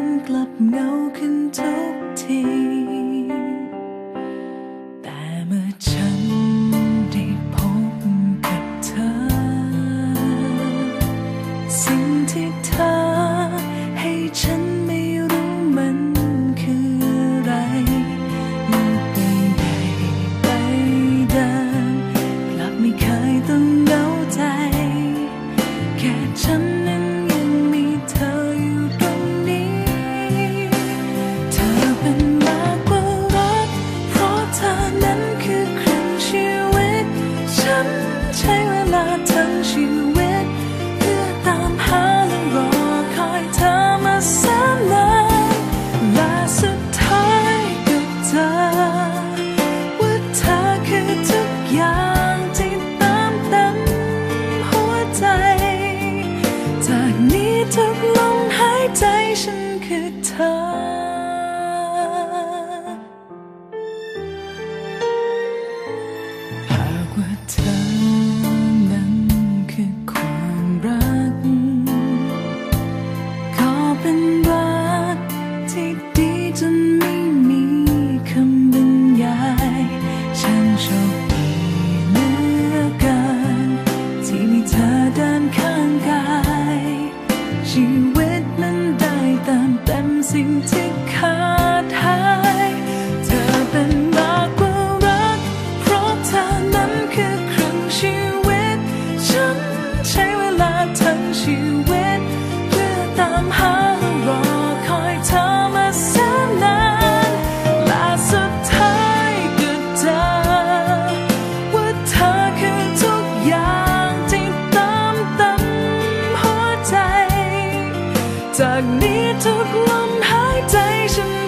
ันกลับเงาขึ้นทุกที แต่เมื่อฉันได้พบกับเธอ สิ่งที่ 그터 นี้ทุกลมหายใจฉัน